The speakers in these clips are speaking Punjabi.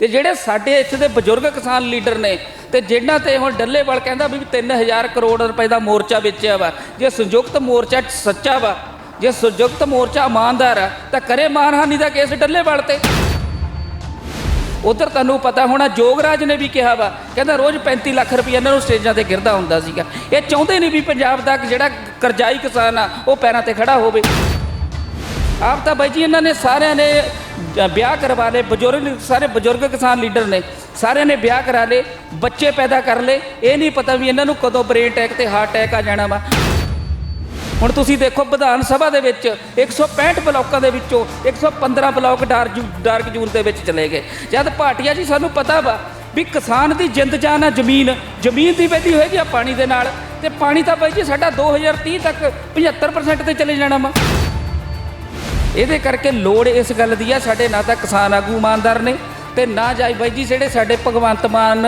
ਤੇ ਜਿਹੜੇ ਸਾਡੇ ਇੱਥੇ ਦੇ ਬਜ਼ੁਰਗ ਕਿਸਾਨ ਲੀਡਰ ਨੇ ਤੇ ਜਿਹਨਾਂ ਤੇ ਹੁਣ ਡੱਲੇਵਾਲ ਕਹਿੰਦਾ ਵੀ 3000 ਕਰੋੜ ਰੁਪਏ ਦਾ ਮੋਰਚਾ ਵੇਚਿਆ ਵਾ, ਜੇ ਸੰਯੁਕਤ ਮੋਰਚਾ ਸੱਚਾ ਵਾ, ਜੇ ਸੰਯੁਕਤ ਮੋਰਚਾ ਇਮਾਨਦਾਰ ਆ, ਤਾਂ ਕਰੇ ਮਾਨਹਾਨੀ ਦਾ ਕੇਸ ਡੱਲੇਵਾਲ ਤੇ। ਉਧਰ ਤੁਹਾਨੂੰ ਪਤਾ ਹੋਣਾ, ਜੋਗਰਾਜ ਨੇ ਵੀ ਕਿਹਾ ਵਾ, ਕਹਿੰਦਾ ਰੋਜ਼ 35 ਲੱਖ ਰੁਪਏ ਇਹਨਾਂ ਨੂੰ ਸਟੇਜਾਂ ਤੇ ਗਿਰਦਾ ਹੁੰਦਾ ਸੀਗਾ। ਇਹ ਚਾਹੁੰਦੇ ਨਹੀਂ ਵੀ ਪੰਜਾਬ ਦਾ ਜਿਹੜਾ ਕਰਜ਼ਾਈ ਕਿਸਾਨ ਆ, ਉਹ ਪੈਰਾਂ ਤੇ ਖੜਾ ਹੋਵੇ। ਆਪ ਤਾਂ ਬਾਈ ਜੀ, ਇਹਨਾਂ ਨੇ ਸਾਰਿਆਂ ਨੇ ਵਿਆਹ ਕਰਵਾ ਲਏ, ਬਜ਼ੁਰਗ ਸਾਰੇ ਬਜ਼ੁਰਗ ਕਿਸਾਨ ਲੀਡਰ ਨੇ, ਸਾਰਿਆਂ ਨੇ ਵਿਆਹ ਕਰਾ ਲਏ, ਬੱਚੇ ਪੈਦਾ ਕਰ ਲਏ। ਇਹ ਨਹੀਂ ਪਤਾ ਵੀ ਇਹਨਾਂ ਨੂੰ ਕਦੋਂ ਬ੍ਰੇਨ ਅਟੈਕ ਤੇ ਹਾਰਟ ਅਟੈਕ ਆ ਜਾਣਾ ਵਾ। ਹੁਣ ਤੁਸੀਂ ਦੇਖੋ ਵਿਧਾਨ ਸਭਾ ਦੇ ਵਿੱਚ 165 ਬਲਾਕਾਂ ਦੇ ਵਿੱਚੋਂ 115 ਬਲਾਕ ਡਾਰਕ ਜੂ- ਡਾਰਕ ਜੂਨ ਦੇ ਵਿੱਚ ਚਲੇ ਗਏ। ਜਦ ਭਾਟੀਆ ਜੀ ਸਾਨੂੰ ਪਤਾ ਵਾ ਵੀ ਕਿਸਾਨ ਦੀ ਜਿੰਦ ਜਾਨ ਆ ਜ਼ਮੀਨ ਜ਼ਮੀਨ ਦੀ ਵੈਲੀ ਹੋਏਗੀ ਆ ਪਾਣੀ ਦੇ ਨਾਲ, ਤੇ ਪਾਣੀ ਤਾਂ ਬਾਈ ਜੀ ਸਾਡਾ 2030 ਤੱਕ 75% ਤੇ ਚਲੇ ਜਾਣਾ ਵਾ। ਇਹਦੇ ਕਰਕੇ ਲੋੜ ਇਸ ਗੱਲ ਦੀ ਆ, ਸਾਡੇ ਨਾ ਤਾਂ ਕਿਸਾਨ ਆਗੂ ਇਮਾਨਦਾਰ ਨੇ ਤੇ ਨਾ ਜਾਈ ਬਾਈ ਜੀ, ਜਿਹੜੇ ਸਾਡੇ ਭਗਵੰਤ ਮਾਨ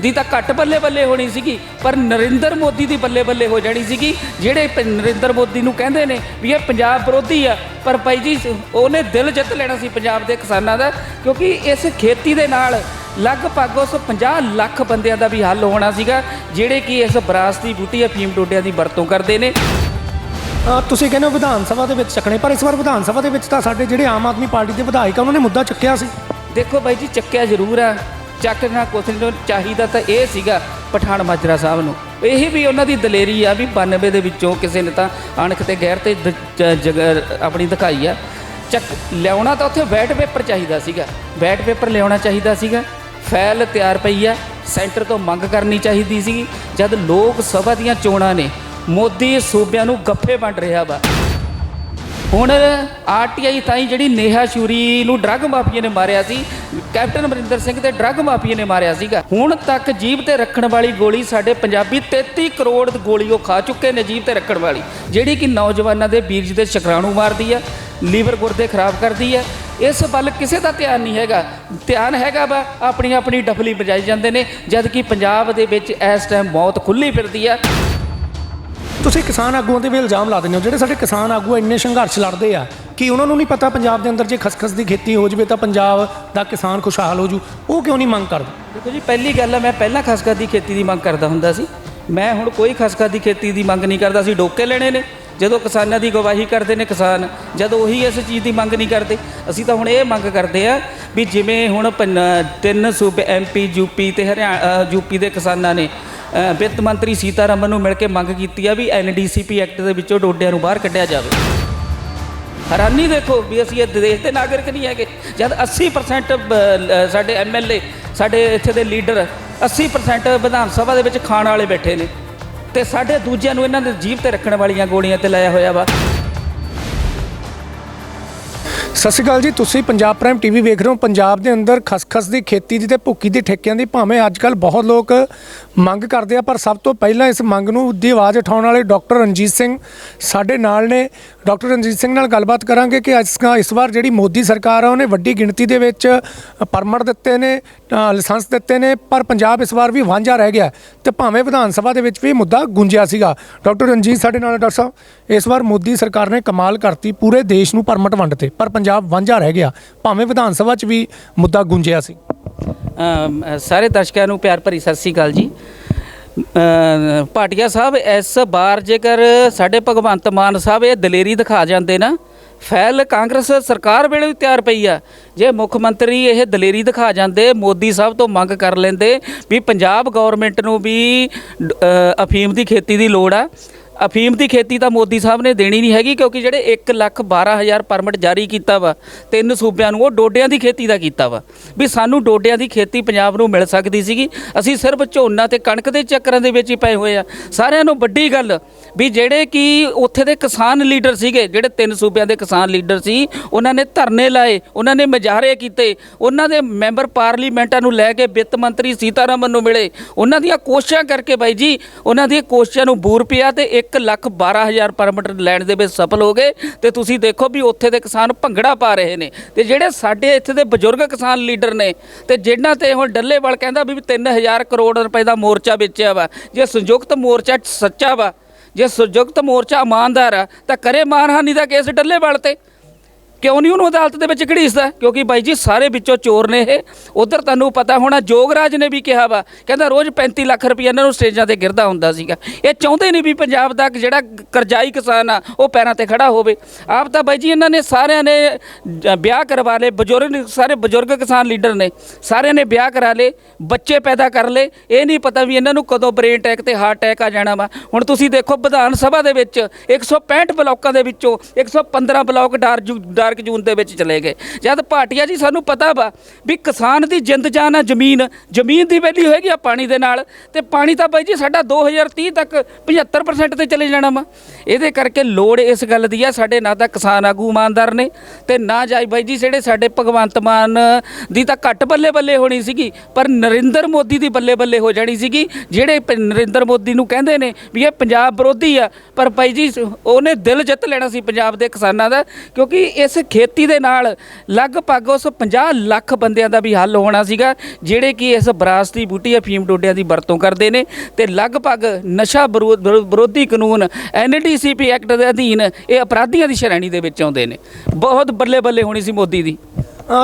ਦੀ ਤਾਂ ਘੱਟ ਬੱਲੇ ਬੱਲੇ ਹੋਣੀ ਸੀਗੀ, ਪਰ ਨਰਿੰਦਰ ਮੋਦੀ ਦੀ ਬੱਲੇ ਬੱਲੇ ਹੋ ਜਾਣੀ ਸੀਗੀ, ਜਿਹੜੇ ਨਰਿੰਦਰ ਮੋਦੀ ਨੂੰ ਕਹਿੰਦੇ ਨੇ ਵੀ ਇਹ ਪੰਜਾਬ ਵਿਰੋਧੀ ਆ, ਪਰ ਬਾਈ ਜੀ, ਉਹਨੇ ਦਿਲ ਜਿੱਤ ਲੈਣਾ ਸੀ ਪੰਜਾਬ ਦੇ ਕਿਸਾਨਾਂ ਦਾ, ਕਿਉਂਕਿ ਇਸ ਖੇਤੀ ਦੇ ਨਾਲ ਲਗਭਗ ਉਸ 50 ਲੱਖ ਬੰਦਿਆਂ ਦਾ ਵੀ ਹੱਲ ਹੋਣਾ ਸੀਗਾ, ਜਿਹੜੇ ਕਿ ਇਸ ਵਿਰਾਸਤੀ ਬੂਟੀ ਅਫੀਮ ਡੋਡਿਆਂ ਦੀ ਵਰਤੋਂ ਕਰਦੇ ਨੇ। ਅ, ਤੁਸੀਂ ਕਹਿੰਦੇ ਹੋ ਵਿਧਾਨ ਸਭਾ ਦੇ ਵਿੱਚ ਚੱਕਣੇ ਪਰ ਇਸ ਵਾਰ ਵਿਧਾਨ ਸਭਾ ਦੇ ਵਿੱਚ ਤਾਂ ਸਾਡੇ ਜਿਹੜੇ ਆਮ ਆਦਮੀ ਪਾਰਟੀ ਦੇ ਵਿਧਾਇਕ ਆ ਉਹਨਾਂ ਨੇ ਮੁੱਦਾ ਚੱਕਿਆ ਸੀ। ਦੇਖੋ ਬਾਈ ਜੀ ਚੱਕਿਆ ਜ਼ਰੂਰ ਆ। ਚੱਕਣਾ ਕੁਛ ਨਹੀਂ ਚਾਹੀਦਾ ਤਾਂ ਇਹ ਸੀਗਾ ਪਠਾਨ ਮਾਜਰਾ ਸਾਹਿਬ ਨੂੰ। ਇਹ ਵੀ ਉਹਨਾਂ ਦੀ ਦਲੇਰੀ ਆ ਵੀ 92 ਦੇ ਵਿੱਚੋਂ ਕਿਸੇ ਨੇ ਤਾਂ ਅਣਖ ਤੇ ਗੈਰ ਤੇ ਦ- ਜ- ਜਗ- ਆਪਣੀ ਦਿਖਾਈ ਆ। ਚੱਕ ਲਿਆਉਣਾ ਤਾਂ ਉੱਥੇ ਵੈਟ ਪੇਪਰ ਚਾਹੀਦਾ ਸੀਗਾ। ਵੈਟ ਪੇਪਰ ਲਿਆਉਣਾ ਚਾਹੀਦਾ ਸੀਗਾ। ਫਾਈਲ ਤਿਆਰ ਪਈ ਆ। ਸੈਂਟਰ ਤੋਂ ਮੰਗ ਕਰਨੀ ਚਾਹੀਦੀ ਸੀ ਜਦ ਲੋਕ ਸਭਾ ਦੀਆਂ ਚੋਣਾਂ ਨੇ ਮੋਦੀ ਸੂਬਿਆਂ ਨੂੰ ਗੱਫੇ ਵੰਡ ਰਿਹਾ ਵਾ। ਹੁਣ ਆਰਟੀਆਈ ਤਾਈ ਜਿਹੜੀ ਨੇਹਾ ਸ਼ੂਰੀ ਨੂੰ ਡਰੱਗ ਮਾਫੀਏ ਨੇ ਮਾਰਿਆ ਸੀ, ਕੈਪਟਨ ਅਮਰਿੰਦਰ ਸਿੰਘ ਤੇ ਡਰੱਗ ਮਾਫੀਏ ਨੇ ਮਾਰਿਆ ਸੀਗਾ। ਹੁਣ ਤੱਕ ਜੀਭ ਤੇ ਰੱਖਣ ਵਾਲੀ ਗੋਲੀ ਸਾਡੇ ਪੰਜਾਬੀ 33 ਕਰੋੜ ਗੋਲੀ ਉਹ ਖਾ ਚੁੱਕੇ ਨੇ ਜੀਭ ਤੇ ਰੱਖਣ ਵਾਲੀ, ਜਿਹੜੀ ਕਿ ਨੌਜਵਾਨਾਂ ਦੇ ਬੀਰਜ ਦੇ ਸ਼ਕਰਾਣੂ ਮਾਰਦੀ ਆ, ਲੀਵਰ ਗੁਰਦੇ ਖਰਾਬ ਕਰਦੀ ਆ। ਇਸ ਵੱਲ ਕਿਸੇ ਦਾ ਧਿਆਨ ਨਹੀਂ ਹੈਗਾ। ਧਿਆਨ ਹੈਗਾ ਵਾ, ਆਪਣੀ ਆਪਣੀ ਡਫਲੀ ਬਜਾਈ ਜਾਂਦੇ ਨੇ ਜਦ ਕਿ ਪੰਜਾਬ ਦੇ ਵਿੱਚ ਇਸ ਟਾਈਮ ਮੌਤ ਖੁੱਲੀ ਫਿਰਦੀ ਆ। ਤੁਸੀਂ ਕਿਸਾਨ ਆਗੂਆਂ ਤੇ ਵੀ ਇਲਜ਼ਾਮ ਲਾ ਦਿੰਦੇ ਹੋ, ਜਿਹੜੇ ਸਾਡੇ ਕਿਸਾਨ ਆਗੂ ਇੰਨੇ ਸੰਘਰਸ਼ ਲੜਦੇ ਆ, ਕਿ ਉਹਨਾਂ ਨੂੰ ਨਹੀਂ ਪਤਾ ਪੰਜਾਬ ਦੇ ਅੰਦਰ ਜੇ ਖਸਖਸ ਦੀ ਖੇਤੀ ਹੋ ਜਵੇ ਤਾਂ ਪੰਜਾਬ ਦਾ ਕਿਸਾਨ ਖੁਸ਼ਹਾਲ ਹੋ ਜੂ? ਉਹ ਕਿਉਂ ਨਹੀਂ ਮੰਗ ਕਰਦੇ? ਦੇਖੋ ਜੀ, ਪਹਿਲੀ ਗੱਲ ਹੈ ਮੈਂ ਪਹਿਲਾਂ ਖਸਖਸ ਦੀ ਖੇਤੀ ਦੀ ਮੰਗ ਕਰਦਾ ਹੁੰਦਾ ਸੀ। ਮੈਂ ਹੁਣ ਕੋਈ ਖਸਖਸ ਦੀ ਖੇਤੀ ਦੀ ਮੰਗ ਨਹੀਂ ਕਰਦਾ ਸੀ ਡੋਕੇ ਲੈਣੇ ਨੇ। ਜਦੋਂ ਕਿਸਾਨਾਂ ਦੀ ਗਵਾਹੀ ਕਰਦੇ ਨੇ ਕਿਸਾਨ, ਜਦੋਂ ਉਹੀ ਇਸ ਚੀਜ਼ ਦੀ ਮੰਗ ਨਹੀਂ ਕਰਦੇ, ਅਸੀਂ ਤਾਂ ਹੁਣ ਇਹ ਮੰਗ ਕਰਦੇ ਆ ਵੀ ਜਿਵੇਂ ਹੁਣ ਪੰ- ਤਿੰਨ ਸੂਬੇ ਐਮਪੀ ਯੂਪੀ ਤੇ ਹਰਿਆਣਾ ਯੂਪੀ ਦੇ ਕਿਸਾਨਾਂ ਨੇ ਵਿੱਤ ਮੰਤਰੀ ਸੀਤਾਰਮਨ ਨੂੰ ਮਿਲ ਕੇ ਮੰਗ ਕੀਤੀ ਆ ਵੀ ਐਨਡੀਸੀਪੀ ਐਕਟ ਦੇ ਵਿੱਚੋਂ ਡੋਡਿਆਂ ਨੂੰ ਬਾਹਰ ਕੱਢਿਆ ਜਾਵੇ। ਹੈਰਾਨੀ ਦੇਖੋ ਵੀ ਅਸੀਂ ਇਹ ਦੇਸ਼ ਦੇ ਨਾਗਰਿਕ ਨਹੀਂ ਹੈਗੇ। ਜਦ 80% ਬ- ਲ- ਸਾਡੇ ਐਮਐਲਏ ਸਾਡੇ ਇੱਥੇ ਦੇ ਲੀਡਰ 80% ਵਿਧਾਨ ਸਭਾ ਦੇ ਵਿੱਚ ਖਾਣ ਵਾਲੇ ਬੈਠੇ ਨੇ। ਤੇ ਸਾਡੇ ਦੂਜਿਆਂ ਨੂੰ ਇਹਨਾਂ ਦੇ ਜੀਵ ਤੇ ਰੱਖਣ ਵਾਲੀਆਂ ਗੋਲੀਆਂ ਤੇ ਲਾਇਆ ਹੋਇਆ ਵਾ। ਸਤਿ ਸ਼੍ਰੀ ਅਕਾਲ ਜੀ, ਤੁਸੀਂ ਪੰਜਾਬ ਪ੍ਰਾਈਮ ਟੀਵੀ ਵੇਖ ਰਹੇ ਹੋ। ਪੰਜਾਬ ਦੇ ਅੰਦਰ ਖਸਖਸ ਦੀ ਖੇਤੀ ਦੀ ਤੇ ਭੁੱਕੀ ਦੀ ਠੇਕਿਆਂ ਦੀ ਭਾਵੇਂ ਅੱਜ ਕੱਲ ਬਹੁਤ ਲੋਕ ਮੰਗ ਕਰਦੇ ਆ, ਪਰ ਸਭ ਤੋਂ ਪਹਿਲਾਂ ਇਸ ਮੰਗ ਨੂੰ ਦੀ ਆਵਾਜ਼ ਉਠਾਉਣ ਵਾਲੇ ਡਾਕਟਰ ਰਣਜੀਤ ਸਿੰਘ ਸਾਡੇ ਨਾਲ ਨੇ। ਡਾਕਟਰ ਰਣਜੀਤ ਸਿੰਘ ਨਾਲ ਗੱਲਬਾਤ ਕਰਾਂਗੇ ਕਿ ਇਸ ਇਸ ਵਾਰ ਜਿਹੜੀ ਮੋਦੀ ਸਰਕਾਰ ਆ, ਉਹਨੇ ਵੱਡੀ ਗਿਣਤੀ ਦੇ ਵਿੱਚ ਪਰਮਿਟ ਦਿੱਤੇ ਨੇ ਲਾਇਸੈਂਸ ਦਿੱਤੇ ਨੇ, ਪਰ ਪੰਜਾਬ ਇਸ ਵਾਰ ਵੀ ਵਾਂਝਾ ਰਹਿ ਗਿਆ ਤੇ ਭਾਵੇਂ ਵਿਧਾਨ ਸਭਾ ਦੇ ਵਿੱਚ ਵੀ ਮੁੱਦਾ ਗੁੰਜਿਆ ਸੀਗਾ। ਡਾਕਟਰ ਰਣਜੀਤ, ਸਾਡੇ ਨਾਲ ਡਾਕਟਰ ਸਾਹਿਬ, ਇਸ ਵਾਰ ਮੋਦੀ ਸਰਕਾਰ ਨੇ ਕਮਾਲ ਕਰਤੀ, ਪੂਰੇ ਦੇਸ਼ ਨੂੰ ਪਰਮਿਟ ਵੰਡਤੇ, ਪਰ ਪੰਜਾਬ ਵਾਂਝਾ ਰਹਿ ਗਿਆ। ਭਾਵੇਂ ਵਿਧਾਨ ਸਭਾ 'ਚ ਵੀ ਮੁੱਦਾ ਗੁੰਜਿਆ ਸੀ। ਅਮ, ਸਾਰੇ ਦਰਸ਼ਕਾਂ ਨੂੰ ਪਿਆਰ ਭਰੀ ਸਤਿ ਸ੍ਰੀ ਅਕਾਲ ਜੀ। ਅ, ਭਾਟੀਆ ਸਾਹਿਬ ਇਸ ਵਾਰ ਜੇਕਰ ਸਾਡੇ ਭਗਵੰਤ ਮਾਨ ਸਾਹਿਬ ਇਹ ਦਲੇਰੀ ਦਿਖਾ ਜਾਂਦੇ ਨਾ ਫੈਲ ਕਾਂਗਰਸ ਸਰਕਾਰ ਵੇਲੇ ਵੀ ਤਿਆਰ ਪਈ ਆ। ਜੇ ਮੁੱਖ ਮੰਤਰੀ ਇਹ ਦਲੇਰੀ ਦਿਖਾ ਜਾਂਦੇ ਮੋਦੀ ਸਾਹਿਬ ਤੋਂ ਮੰਗ ਕਰ ਲੈਂਦੇ ਵੀ ਪੰਜਾਬ ਗਵਰਨਮੈਂਟ ਨੂੰ ਵੀ ਡ- ਅ, ਅਫੀਮ ਦੀ ਖੇਤੀ ਦੀ ਲੋੜ ਆ। ਅਫੀਮ ਦੀ ਖੇਤੀ ਤਾਂ ਮੋਦੀ ਸਾਹਿਬ ਨੇ ਦੇਣੀ ਨਹੀਂ ਹੈਗੀ ਕਿਉਂਕਿ ਜਿਹੜੇ 1 ਲੱਖ 12 ਹਜ਼ਾਰ ਪਰਮਿਟ ਜਾਰੀ ਕੀਤਾ ਵਾ, ਤਿੰਨ ਸੂਬਿਆਂ ਨੂੰ, ਉਹ ਡੋਡਿਆਂ ਦੀ ਖੇਤੀ ਦਾ ਕੀਤਾ ਵਾ। ਵੀ ਸਾਨੂੰ ਡੋਡਿਆਂ ਦੀ ਖੇਤੀ ਪੰਜਾਬ ਨੂੰ ਮਿਲ ਸਕਦੀ ਸੀਗੀ। ਅਸੀਂ ਸਿਰਫ ਝੋਨਾ ਤੇ ਕਣਕ ਦੇ ਚੱਕਰਾਂ ਦੇ ਵਿੱਚ ਹੀ ਪਏ ਹੋਏ ਆ। ਸਾਰਿਆਂ ਨੂੰ ਵੱਡੀ ਗੱਲ ਵੀ ਜਿਹੜੇ ਕਿ ਉੱਥੇ ਦੇ ਕਿਸਾਨ ਲੀਡਰ ਸੀਗੇ, ਜਿਹੜੇ ਤਿੰਨ ਸੂਬਿਆਂ ਦੇ ਕਿਸਾਨ ਲੀਡਰ ਸੀ, ਉਹਨਾਂ ਨੇ ਧਰਨੇ ਲਾਏ, ਉਹਨਾਂ ਨੇ ਮੁਜ਼ਾਹਰੇ ਕੀਤੇ, ਉਹਨਾਂ ਦੇ ਮੈਂਬਰ ਪਾਰਲੀਮੈਂਟਾਂ ਨੂੰ ਲੈ ਕੇ ਵਿੱਤ ਮੰਤਰੀ ਸੀਤਾਰਮਨ ਨੂੰ ਮਿਲੇ, ਉਹਨਾਂ ਦੀਆਂ ਕੋਸ਼ਿਸ਼ਾਂ ਕਰਕੇ ਬਾਈ ਜੀ, ਉਹਨਾਂ ਦੀਆਂ ਕੋਸ਼ਿਸ਼ਾਂ ਨੂੰ ਬੂਰ ਪਿਆ ਤੇ 1 ਲੱਖ 12 ਹਜ਼ਾਰ ਪਰਮਿਟ ਲੈਣ ਦੇ ਵਿੱਚ ਸਫਲ ਹੋ ਗਏ ਤੇ ਤੁਸੀਂ ਦੇਖੋ ਵੀ ਉੱਥੇ ਦੇ ਕਿਸਾਨ ਭੰਗੜਾ ਪਾ ਰਹੇ ਨੇ। ਤੇ ਜਿਹੜੇ ਸਾਡੇ ਇੱਥੇ ਦੇ ਬਜ਼ੁਰਗ ਕਿਸਾਨ ਲੀਡਰ ਨੇ ਤੇ ਜਿਨ੍ਹਾਂ ਤੇ ਹੁਣ ਡੱਲੇਵਾਲ ਕਹਿੰਦਾ ਵੀ 3000 ਕਰੋੜ ਰੁਪਏ ਦਾ ਮੋਰਚਾ ਵੇਚਿਆ ਵਾ, ਜੇ ਸੰਯੁਕਤ ਮੋਰਚਾ ਸੱਚਾ ਵਾ ਜੇ ਸੰਯੁਕਤ ਮੋਰਚਾ ਇਮਾਨਦਾਰ ਆ ਤਾਂ ਕਰੇ ਮਾਨਹਾਨੀ ਦਾ ਕੇਸ ਡੱਲੇਵਾਲ ਤੇ। ਕਿਉਂ ਨਹੀਂ ਉਹਨੂੰ ਅਦਾਲਤ ਦੇ ਵਿੱਚ ਘੜੀਸਦਾ? ਕਿਉਂਕਿ ਬਾਈ ਜੀ, ਸਾਰੇ ਵਿੱਚੋਂ ਚੋਰ ਨੇ ਇਹ। ਉਧਰ ਤੁਹਾਨੂੰ ਪਤਾ ਹੋਣਾ, ਜੋਗਰਾਜ ਨੇ ਵੀ ਕਿਹਾ ਵਾ, ਕਹਿੰਦਾ ਰੋਜ਼ 35 ਲੱਖ ਰੁਪਏ ਇਹਨਾਂ ਨੂੰ ਸਟੇਜਾਂ ਤੇ ਗਿਰਦਾ ਹੁੰਦਾ ਸੀਗਾ। ਇਹ ਚਾਹੁੰਦੇ ਨਹੀਂ ਵੀ ਪੰਜਾਬ ਦਾ ਜਿਹੜਾ ਕਰਜ਼ਾਈ ਕਿਸਾਨ ਆ, ਉਹ ਪੈਰਾਂ ਤੇ ਖੜਾ ਹੋਵੇ। ਆਪ ਤਾਂ ਬਾਈ ਜੀ, ਇਹਨਾਂ ਨੇ ਸਾਰਿਆਂ ਨੇ ਵਿਆਹ ਕਰਵਾ ਲਏ। ਬਜ਼ੁਰਗ ਸਾਰੇ ਬਜ਼ੁਰਗ ਕਿਸਾਨ ਲੀਡਰ ਨੇ, ਸਾਰਿਆਂ ਨੇ ਵਿਆਹ ਕਰਾ ਲਏ, ਬੱਚੇ ਪੈਦਾ ਕਰ ਲਏ। ਇਹ ਨਹੀਂ ਪਤਾ ਵੀ ਇਹਨਾਂ ਨੂੰ ਕਦੋਂ ਬ੍ਰੇਨ ਅਟੈਕ ਤੇ ਹਾਰਟ ਅਟੈਕ ਆ ਜਾਣਾ ਵਾ। ਹੁਣ ਤੁਸੀਂ ਦੇਖੋ, ਵਿਧਾਨ ਸਭਾ ਦੇ ਵਿੱਚ 165 ਬਲਾਕਾਂ ਦੇ ਵਿੱਚੋਂ 115 ਬਲਾਕ ਡਾਰ ਡਾਰ 4 ਜੂਨ ਦੇ ਵਿੱਚ ਚਲੇ ਗਏ। ਜਦ ਭਾਟੀਆ ਜੀ ਸਾਨੂੰ ਪਤਾ ਵਾ ਵੀ ਕਿਸਾਨ ਦੀ ਜਿੰਦ ਜਾਨ ਆ ਜ਼ਮੀਨ ਜ਼ਮੀਨ ਦੀ ਵੈਲੀ ਹੋਏਗੀ ਆ ਪਾਣੀ ਦੇ ਨਾਲ, ਤੇ ਪਾਣੀ ਤਾਂ ਬਾਈ ਜੀ ਸਾਡਾ 2030 ਤੱਕ 75% ਤੇ ਚਲੇ ਜਾਣਾ ਵਾ। ਇਹਦੇ ਕਰਕੇ ਲੋੜ ਇਸ ਗੱਲ ਦੀ ਆ, ਸਾਡੇ ਨਾ ਤਾਂ ਕਿਸਾਨ ਆਗੂ ਇਮਾਨਦਾਰ ਨੇ, ਤੇ ਨਾ ਜਾਈ ਬਾਈ ਜੀ ਜਿਹੜੇ ਸਾਡੇ ਭਗਵੰਤ ਮਾਨ ਦੀ ਤਾਂ ਘੱਟ ਬੱਲੇ ਬੱਲੇ ਹੋਣੀ ਸੀਗੀ, ਪਰ ਨਰਿੰਦਰ ਮੋਦੀ ਦੀ ਬੱਲੇ ਬੱਲੇ ਹੋ ਜਾਣੀ ਸੀਗੀ, ਜਿਹੜੇ ਨਰਿੰਦਰ ਮੋਦੀ ਨੂੰ ਕਹਿੰਦੇ ਨੇ ਵੀ ਇਹ ਪੰਜਾਬ ਵਿਰੋਧੀ ਆ, ਪਰ ਬਾਈ ਜੀ ਉਹਨੇ ਦਿਲ ਜਿੱਤ ਲੈਣਾ ਸੀ ਪੰਜਾਬ ਦੇ ਕਿਸਾਨਾਂ ਦਾ, ਕਿਉਂਕਿ ਇਸ ਖੇਤੀ ਦੇ ਨਾਲ ਲਗਭਗ ਉਸ 50 ਲੱਖ ਬੰਦਿਆਂ ਦਾ ਵੀ ਹੱਲ ਹੋਣਾ ਸੀਗਾ ਜਿਹੜੇ ਕਿ ਇਸ ਵਿਰਾਸਤੀ ਬੂਟੀ ਅਫੀਮ ਡੋਡਿਆਂ ਦੀ ਵਰਤੋਂ ਕਰਦੇ ਨੇ ਤੇ ਲਗਭਗ ਨਸ਼ਾ ਵਿਰੋ- ਵਿਰੋ- ਵਿਰੋਧੀ ਕਾਨੂੰਨ ਐਨਡੀਸੀਪੀ ਐਕਟ ਦੇ ਅਧੀਨ ਇਹ ਅਪਰਾਧੀਆਂ ਦੀ ਸ਼੍ਰੇਣੀ ਦੇ ਵਿੱਚ ਆਉਂਦੇ ਨੇ। ਬਹੁਤ ਬੱਲੇ ਬੱਲੇ ਹੋਣੀ ਸੀ ਮੋਦੀ ਦੀ।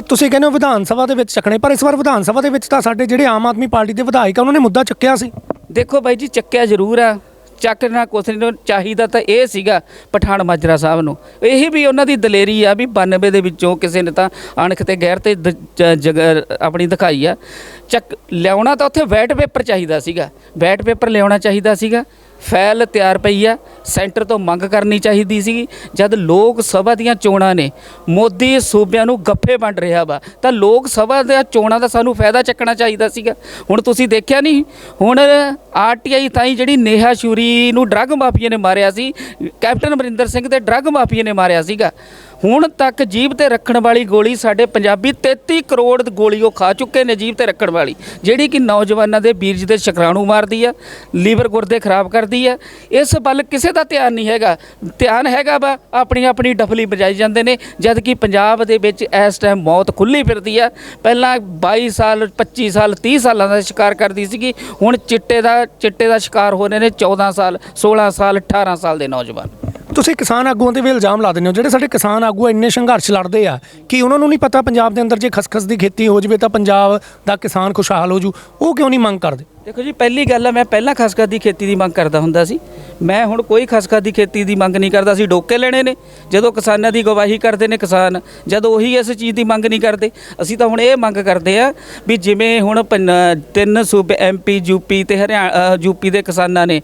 ਤੁਸੀਂ ਕਹਿੰਦੇ ਹੋ ਵਿਧਾਨ ਸਭਾ ਦੇ ਵਿੱਚ ਚੱਕਣੇ ਪਰ ਇਸ ਵਾਰ ਵਿਧਾਨ ਸਭਾ ਦੇ ਵਿੱਚ ਤਾਂ ਸਾਡੇ ਜਿਹੜੇ ਆਮ ਆਦਮੀ ਪਾਰਟੀ ਦੇ ਵਿਧਾਇਕ ਆ ਉਹਨਾਂ ਨੇ ਮੁੱਦਾ ਚੱਕਿਆ ਸੀ। ਦੇਖੋ ਬਾਈ ਜੀ ਚੱਕਿਆ ਜ਼ਰੂਰ ਆ। ਚੱਕਣਾ ਕੁਛ ਨਹੀਂ ਚਾਹੀਦਾ ਤਾਂ ਇਹ ਸੀਗਾ ਪਠਾਨ ਮਾਜਰਾ ਸਾਹਿਬ ਨੂੰ। ਇਹ ਵੀ ਉਹਨਾਂ ਦੀ ਦਲੇਰੀ ਆ ਵੀ 92 ਦੇ ਵਿੱਚੋਂ ਕਿਸੇ ਨੇ ਤਾਂ ਅਣਖ ਤੇ ਗੈਰ ਤੇ ਦ- ਜਗ- ਆਪਣੀ ਦਿਖਾਈ ਆ। ਚੱਕ ਲਿਆਉਣਾ ਤਾਂ ਉੱਥੇ ਵੈਟ ਪੇਪਰ ਚਾਹੀਦਾ ਸੀਗਾ। ਵੈਟ ਪੇਪਰ ਲਿਆਉਣਾ ਚਾਹੀਦਾ ਸੀਗਾ। ਫਾਈਲ ਤਿਆਰ ਪਈ ਆ ਸੈਂਟਰ ਤੋਂ ਮੰਗ ਕਰਨੀ ਚਾਹੀਦੀ ਸੀ ਜਦ ਲੋਕ ਸਭਾ ਦੀਆਂ ਚੋਣਾਂ ਨੇ, ਮੋਦੀ ਸੂਬਿਆਂ ਨੂੰ ਗੱਫੇ ਵੰਡ ਰਿਹਾ ਵਾ, ਤਾਂ ਲੋਕ ਸਭਾ ਦੇ ਚੋਣਾਂ ਦਾ ਸਾਨੂੰ ਫਾਇਦਾ ਚੱਕਣਾ ਚਾਹੀਦਾ ਸੀਗਾ। ਹੁਣ ਤੁਸੀਂ ਦੇਖਿਆ ਨਹੀਂ, ਹੁਣ ਆਰਟੀਆਈ ਤਾਈ ਜਿਹੜੀ ਨੇਹਾ ਸ਼ੂਰੀ ਨੂੰ ਡਰੱਗ ਮਾਫੀਆ ਨੇ ਮਾਰਿਆ ਸੀ, ਕੈਪਟਨ ਅਮਰਿੰਦਰ ਸਿੰਘ ਤੇ ਡਰੱਗ ਮਾਫੀਆ ਨੇ ਮਾਰਿਆ ਸੀਗਾ। ਹੁਣ ਤੱਕ ਜੀਭ ਤੇ ਰੱਖਣ ਵਾਲੀ ਗੋਲੀ ਸਾਡੇ ਪੰਜਾਬੀ 33 ਕਰੋੜ ਗੋਲੀ ਉਹ ਖਾ ਚੁੱਕੇ ਨੇ ਜੀਭ ਤੇ ਰੱਖਣ ਵਾਲੀ, ਜਿਹੜੀ ਕਿ ਨੌਜਵਾਨਾਂ ਦੇ ਬੀਰਜ ਦੇ ਸ਼ਕਰਾਣੂ ਮਾਰਦੀ ਆ, ਲੀਵਰ ਗੁਰਦੇ ਖਰਾਬ ਕਰਦੀ ਆ। ਇਸ ਵੱਲ ਕਿਸੇ ਦਾ ਧਿਆਨ ਨਹੀਂ ਹੈਗਾ। ਧਿਆਨ ਹੈਗਾ ਵਾ, ਆਪਣੀ ਆਪਣੀ ਡਫਲੀ ਬਜਾਈ ਜਾਂਦੇ ਨੇ ਜਦ ਕਿ ਪੰਜਾਬ ਦੇ ਵਿੱਚ ਇਸ ਟਾਈਮ ਮੌਤ ਖੁੱਲੀ ਫਿਰਦੀ ਆ। ਪਹਿਲਾਂ 22 ਸਾਲ 25 ਸਾਲ 30 ਸਾਲਾਂ ਦਾ ਸ਼ਿਕਾਰ ਕਰਦੀ ਸੀਗੀ, ਹੁਣ ਚਿੱਟੇ ਦਾ ਚਿੱਟੇ ਦਾ ਸ਼ਿਕਾਰ ਹੋ ਰਹੇ ਨੇ 14 ਸਾਲ 16 ਸਾਲ 18 ਸਾਲ ਦੇ ਨੌਜਵਾਨ। ਤੁਸੀਂ ਕਿਸਾਨ ਆਗੂਆਂ ਤੇ ਵੀ ਇਲਜ਼ਾਮ ਲਾ ਦਿੰਦੇ ਹੋ, ਜਿਹੜੇ ਸਾਡੇ ਕਿਸਾਨ ਆਗੂ ਇੰਨੇ ਸੰਘਰਸ਼ ਲੜਦੇ ਆ, ਕਿ ਉਹਨਾਂ ਨੂੰ ਨਹੀਂ ਪਤਾ ਪੰਜਾਬ ਦੇ ਅੰਦਰ ਜੇ ਖਸਖਸ ਦੀ ਖੇਤੀ ਹੋ ਜਵੇ ਤਾਂ ਪੰਜਾਬ ਦਾ ਕਿਸਾਨ ਖੁਸ਼ਹਾਲ ਹੋ ਜੂ? ਉਹ ਕਿਉਂ ਨਹੀਂ ਮੰਗ ਕਰਦੇ? ਦੇਖੋ ਜੀ, ਪਹਿਲੀ ਗੱਲ ਹੈ ਮੈਂ ਪਹਿਲਾਂ ਖਸਖਸ ਦੀ ਖੇਤੀ ਦੀ ਮੰਗ ਕਰਦਾ ਹੁੰਦਾ ਸੀ। ਮੈਂ ਹੁਣ ਕੋਈ ਖਸਖਸ ਦੀ ਖੇਤੀ ਦੀ ਮੰਗ ਨਹੀਂ ਕਰਦਾ ਸੀ ਡੋਕੇ ਲੈਣੇ ਨੇ। ਜਦੋਂ ਕਿਸਾਨਾਂ ਦੀ ਗਵਾਹੀ ਕਰਦੇ ਨੇ ਕਿਸਾਨ, ਜਦੋਂ ਉਹੀ ਇਸ ਚੀਜ਼ ਦੀ ਮੰਗ ਨਹੀਂ ਕਰਦੇ, ਅਸੀਂ ਤਾਂ ਹੁਣ ਇਹ ਮੰਗ ਕਰਦੇ ਆ ਵੀ ਜਿਵੇਂ ਹੁਣ ਪੰ- ਤਿੰਨ ਸੂਬੇ ਐਮਪੀ ਯੂਪੀ ਤੇ ਹਰਿਆਣਾ ਯੂਪੀ ਦੇ ਕਿਸਾਨਾਂ ਨੇ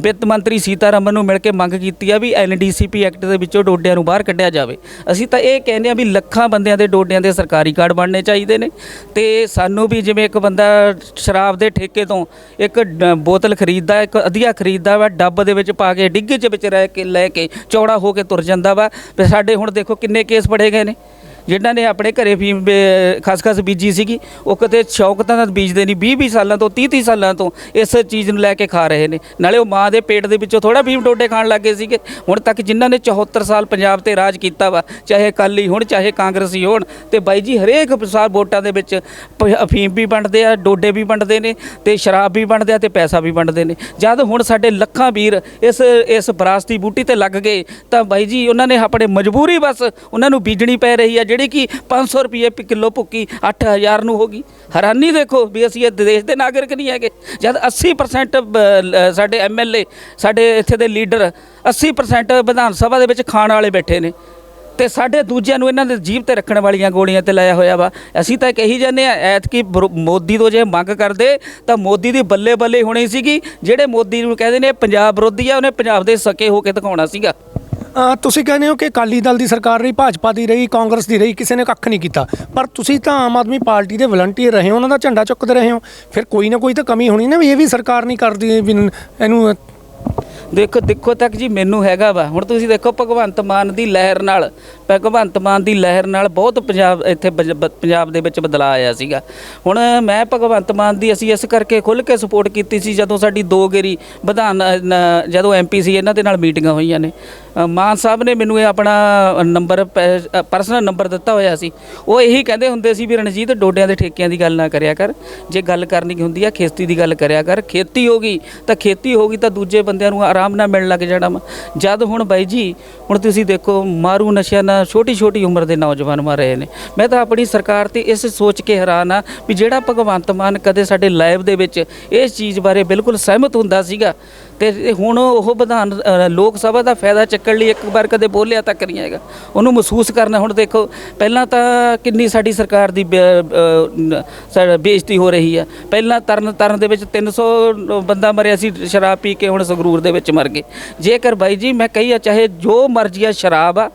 ਵਿੱਤ ਮੰਤਰੀ ਸੀਤਾਰਮਨ ਨੂੰ ਮਿਲ ਕੇ ਮੰਗ ਕੀਤੀ ਆ ਵੀ ਐਨਡੀਸੀਪੀ ਐਕਟ ਦੇ ਵਿੱਚੋਂ ਡੋਡਿਆਂ ਨੂੰ ਬਾਹਰ ਕੱਢਿਆ ਜਾਵੇ। ਅਸੀਂ ਤਾਂ ਇਹ ਕਹਿੰਦੇ ਆ ਵੀ ਲੱਖਾਂ ਬੰਦਿਆਂ ਦੇ ਡੋਡਿਆਂ ਦੇ ਸਰਕਾਰੀ ਕਾਰਡ ਬਣਨੇ ਚਾਹੀਦੇ ਨੇ ਤੇ ਸਾਨੂੰ ਵੀ ਜਿਵੇਂ ਇੱਕ ਬੰਦਾ ਸ਼ਰਾਬ ਦੇ ਠੇਕੇ ਤੋਂ ਇੱਕ ਡ- ਬੋਤਲ ਖਰੀਦਦਾ, ਇੱਕ ਅਧੀਆ ਖਰੀਦਦਾ ਵਾ, ਡੱਬ ਦੇ ਵਿੱਚ ਪਾ ਕੇ, ਡਿੱਗੇ ਚ ਵਿੱਚ ਰਹਿ ਕੇ, ਲੈ ਕੇ ਚੌੜਾ ਹੋ ਕੇ ਤੁਰ ਜਾਂਦਾ ਵਾ। ਤੇ ਸਾਡੇ ਹੁਣ ਦੇਖੋ ਕਿੰਨੇ ਕੇਸ ਫੜੇ ਗਏ ਨੇ। ਜਿਨ੍ਹਾਂ ਨੇ ਆਪਣੇ ਘਰੇ ਫੀਮ ਬੇ- ਖਸਖਸ ਬੀਜੀ ਸੀਗੀ, ਉਹ ਕਦੇ ਸ਼ੌਕ ਤਾਂ ਬੀਜਦੇ ਨਹੀਂ 20 20 ਸਾਲਾਂ ਤੋਂ 30 30 ਸਾਲਾਂ ਤੋਂ ਇਸ ਚੀਜ਼ ਨੂੰ ਲੈ ਕੇ ਖਾ ਰਹੇ ਨੇ। ਨਾਲੇ ਉਹ ਮਾਂ ਦੇ ਪੇਟ ਦੇ ਵਿੱਚੋਂ ਥੋੜਾ ਫੀਮ ਡੋਡੇ ਖਾਣ ਲੱਗੇ ਸੀਗੇ। ਹੁਣ ਤੱਕ ਜਿਨ੍ਹਾਂ ਨੇ 74 ਸਾਲ ਪੰਜਾਬ ਤੇ ਰਾਜ ਕੀਤਾ ਵਾ, ਚਾਹੇ ਅਕਾਲੀ ਹੋਣ, ਚਾਹੇ ਕਾਂਗਰਸੀ ਹੋਣ, ਤੇ ਬਾਈ ਜੀ ਹਰੇਕ ਸਾਲ ਵੋਟਾਂ ਦੇ ਵਿੱਚ ਪ- ਅਫੀਮ ਵੀ ਵੰਡਦੇ ਆ, ਡੋਡੇ ਵੀ ਵੰਡਦੇ ਨੇ, ਤੇ ਸ਼ਰਾਬ ਵੀ ਵੰਡਦੇ ਆ, ਤੇ ਪੈਸਾ ਵੀ ਵੰਡਦੇ ਨੇ। ਜਦ ਹੁਣ ਸਾਡੇ ਲੱਖਾਂ ਵੀਰ ਇਸ ਇਸ ਵਿਰਾਸਤੀ ਬੂਟੀ ਤੇ ਲੱਗ ਗਏ, ਤਾਂ ਬਾਈ ਜੀ ਉਹਨਾਂ ਨੇ ਆਪਣੇ ਮਜਬੂਰੀ ਬਸ ਉਹਨਾਂ ਨੂੰ ਬੀਜਣੀ ਪੈ ਰਹੀ ਆ ਜਿਹੜੀ ਕਿ 500 ਰੁਪਏ ਪ- ਕਿਲੋ ਭੁੱਕੀ 8000 ਨੂੰ ਹੋ ਗਈ। ਹੈਰਾਨੀ ਦੇਖੋ ਵੀ ਅਸੀਂ ਇਹ ਦੇਸ਼ ਦੇ ਨਾਗਰਿਕ ਨਹੀਂ ਹੈਗੇ। ਜਦ 80% ਬ- ਲ- ਸਾਡੇ ਐਮਐਲਏ ਸਾਡੇ ਇੱਥੇ ਦੇ ਲੀਡਰ 80% ਵਿਧਾਨ ਸਭਾ ਦੇ ਵਿੱਚ ਖਾਣ ਵਾਲੇ ਬੈਠੇ ਨੇ। ਤੇ ਸਾਡੇ ਦੂਜਿਆਂ ਨੂੰ ਇਹਨਾਂ ਦੇ ਜੀਭ ਤੇ ਰੱਖਣ ਵਾਲੀਆਂ ਗੋਲੀਆਂ ਤੇ ਲਾਇਆ ਹੋਇਆ ਵਾ। ਅਸੀਂ ਤਾਂ ਕਹੀ ਜਾਂਦੇ ਆ ਐਤਕੀ ਬਰੋ- ਮੋਦੀ ਤੋਂ ਜੇ ਮੰਗ ਕਰਦੇ, ਤਾਂ ਮੋਦੀ ਦੀ ਬੱਲੇ ਬੱਲੇ ਹੋਣੀ ਸੀਗੀ। ਜਿਹੜੇ ਮੋਦੀ ਨੂੰ ਕਹਿੰਦੇ ਨੇ, ਪੰਜਾਬ ਵਿਰੋਧੀ ਆ, ਉਹਨੇ ਪੰਜਾਬ ਦੇ ਸਕੇ ਹੋ ਕੇ ਦਿਖਾਉਣਾ ਸੀਗਾ। ਤੁਸੀਂ ਕਹਿੰਦੇ ਹੋ ਕਿ ਅਕਾਲੀ ਦਲ ਦੀ ਸਰਕਾਰ ਰਹੀ, ਭਾਜਪਾ ਦੀ ਰਹੀ, ਕਾਂਗਰਸ ਦੀ ਰਹੀ, ਕਿਸੇ ਨੇ ਕੱਖ ਨਹੀਂ ਕੀਤਾ। ਪਰ ਤੁਸੀਂ ਤਾਂ ਆਮ ਆਦਮੀ ਪਾਰਟੀ ਦੇ ਵਲੰਟੀਅਰ ਰਹੇ ਹੋ, ਉਹਨਾਂ ਦਾ ਝੰਡਾ ਚੁੱਕਦੇ ਰਹੇ ਹੋ। ਫਿਰ ਕੋਈ ਨਾ ਕੋਈ ਤਾਂ ਕਮੀ ਹੋਣੀ ਨਾ ਵੀ ਇਹ ਵੀ ਸਰਕਾਰ ਨਹੀਂ ਕਰਦੀ ਇਹਨੂੰ ਦੇਖੋ ਦੇਖੋ ਤੱਕ ਜੀ, ਮੈਨੂੰ ਹੈਗਾ ਵਾ। ਹੁਣ ਤੁਸੀਂ ਦੇਖੋ, ਭਗਵੰਤ ਮਾਨ ਦੀ ਲਹਿਰ ਨਾਲ ਭਗਵੰਤ ਮਾਨ ਦੀ ਲਹਿਰ ਨਾਲ ਬਹੁਤ ਪੰਜਾਬ ਇੱਥੇ ਬਜ- ਬ- ਪੰਜਾਬ ਦੇ ਵਿੱਚ ਬਦਲਾਅ ਆਇਆ ਸੀਗਾ। ਹੁਣ ਮੈਂ ਭਗਵੰਤ ਮਾਨ ਦੀ ਅਸੀਂ ਇਸ ਕਰਕੇ ਖੁੱਲ੍ਹ ਕੇ ਸਪੋਰਟ ਕੀਤੀ ਸੀ ਜਦੋਂ ਸਾਡੀ ਦੋ ਗੇਰੀ ਵਿਧਾਨ ਅ, ਨ- ਜਦੋਂ ਐਮਪੀ ਸੀ ਇਹਨਾਂ ਦੇ ਨਾਲ ਮੀਟਿੰਗਾਂ ਹੋਈਆਂ ਨੇ। ਮਾਨ ਸਾਹਿਬ ਨੇ ਮੈਨੂੰ ਇਹ ਆਪਣਾ ਨੰਬਰ ਪਰਸਨਲ ਨੰਬਰ ਦਿੱਤਾ ਹੋਇਆ ਸੀ। ਉਹ ਇਹੀ ਕਹਿੰਦੇ ਹੁੰਦੇ ਸੀ ਵੀ ਰਣਜੀਤ ਡੋਡਿਆਂ ਦੇ ਠੇਕਿਆਂ ਦੀ ਗੱਲ ਨਾ ਕਰਿਆ ਕਰ। ਜੇ ਗੱਲ ਕਰਨੀ ਹੁੰਦੀ ਆ ਖੇਤੀ ਦੀ ਗੱਲ ਕਰਿਆ ਕਰ। ਖੇਤੀ ਹੋ ਗਈ ਤਾਂ ਖੇਤੀ ਹੋ ਗਈ ਤਾਂ ਦੂਜੇ ਬੰਦਿਆਂ ਨੂੰ ਆਰਾਮ ਨਾਲ ਮਿਲਣ ਲੱਗ ਜਾਣਾ ਵਾ। ਜਦ ਹੁਣ ਬਾਈ ਜੀ ਹੁਣ ਤੁਸੀਂ ਦੇਖੋ ਮਾਰੂ ਨਸ਼ਿਆਂ ਨਾਲ ਛੋਟੀ ਛੋਟੀ ਉਮਰ ਦੇ ਨੌਜਵਾਨ ਮਰ ਰਹੇ ਨੇ। ਮੈਂ ਤਾਂ ਆਪਣੀ ਸਰਕਾਰ ਤੇ ਇਸ ਸੋਚ ਕੇ ਹੈਰਾਨ ਆ ਵੀ ਜਿਹੜਾ ਭਗਵੰਤ ਮਾਨ ਕਦੇ ਸਾਡੇ ਲਾਈਵ ਦੇ ਵਿੱਚ ਇਸ ਚੀਜ਼ ਬਾਰੇ ਬਿਲਕੁਲ ਸਹਿਮਤ ਹੁੰਦਾ ਸੀਗਾ ਤੇ ਹੁਣ ਉਹ ਵਿਧਾਨ ਲੋਕ ਸਭਾ ਦਾ ਫਾਇਦਾ ਚੱਕਣ ਲਈ ਇੱਕ ਵਾਰ ਕਦੇ ਬੋਲਿਆ ਤੱਕ ਨਹੀਂ ਹੈਗਾ। ਉਹਨੂੰ ਮਹਿਸੂਸ ਕਰਨਾ ਹੁਣ ਦੇਖੋ ਪਹਿਲਾਂ ਤਾਂ ਕਿੰਨੀ ਸਾਡੀ ਸਰਕਾਰ ਦੀ ਬੇ- ਅ, ਬੇਇੱਜ਼ਤੀ ਹੋ ਰਹੀ ਆ। ਪਹਿਲਾਂ ਤਰਨ ਤਰਨ ਦੇ ਵਿੱਚ 300 ਬੰਦਾ ਮਰਿਆ ਸੀ ਸ਼ਰਾਬ ਪੀ ਕੇ ਹੁਣ ਸੰਗਰੂਰ ਦੇ ਵਿੱਚ ਮਰ ਗਏ। ਜੇਕਰ ਬਾਈ ਜੀ ਮੈਂ ਕਹੀ ਆ ਚਾਹੇ ਜੋ ਮਰਜ਼ੀ ਆ ਸ਼ਰਾਬ ਆ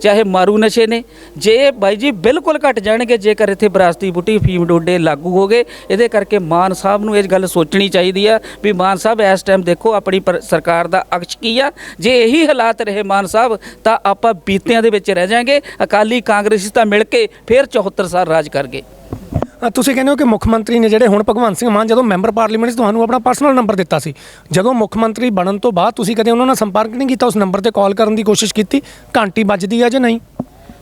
ਚਾਹੇ ਮਾਰੂ ਨਸ਼ੇ ਨੇ, ਜੇ ਬਾਈ ਜੀ ਬਿਲਕੁਲ ਘਟ ਜਾਣਗੇ, ਜੇਕਰ ਇੱਥੇ ਵਿਰਾਸਤੀ ਬੁੱਟੀ ਫੀਮ ਡੋਡੇ ਲਾਗੂ ਹੋ ਗਏ, ਇਹਦੇ ਕਰਕੇ ਮਾਨ ਸਾਹਿਬ ਨੂੰ ਇਹ ਗੱਲ ਸੋਚਣੀ ਚਾਹੀਦੀ ਆ ਵੀ ਮਾਨ ਸਾਹਿਬ ਇਸ ਟਾਈਮ ਦੇਖੋ, ਆਪਣੀ ਪਰ- ਸਰਕਾਰ ਦਾ ਅਕਸ਼ ਕੀ ਆ। ਜੇ ਇਹੀ ਹਾਲਾਤ ਰਹੇ ਮਾਨ ਸਾਹਿਬ, ਤਾਂ ਆਪਾਂ ਬੀਤਿਆਂ ਦੇ ਵਿੱਚ ਰਹਿ ਜਾਾਂਗੇ, ਅਕਾਲੀ ਕਾਂਗਰਸੀ ਤਾਂ ਮਿਲ ਕੇ ਫਿਰ 74 ਸਾਲ ਰਾਜ ਕਰ ਗਏ। ਅ, ਤੁਸੀਂ ਕਹਿੰਦੇ ਹੋ ਕਿ ਮੁੱਖ ਮੰਤਰੀ ਨੇ ਜਿਹੜੇ ਹੁਣ ਭਗਵੰਤ ਸਿੰਘ ਮਾਨ ਜਦੋਂ ਮੈਂਬਰ ਪਾਰਲੀਮੈਂਟ 'ਚ ਤੁਹਾਨੂੰ ਆਪਣਾ ਪਰਸਨਲ ਨੰਬਰ ਦਿੱਤਾ ਸੀ ਜਦੋਂ ਮੁੱਖ ਮੰਤਰੀ ਬਣਨ ਤੋਂ ਬਾਅਦ ਤੁਸੀਂ ਕਦੇ ਉਹਨਾਂ ਨਾਲ ਸੰਪਰਕ ਨਹੀਂ ਕੀਤਾ ਉਸ ਨੰਬਰ ਤੇ ਕਾਲ ਕਰਨ ਦੀ ਕੋਸ਼ਿਸ਼ ਕੀਤੀ ਘੰਟੀ ਵੱਜਦੀ ਆ ਜਾਂ ਨਹੀਂ?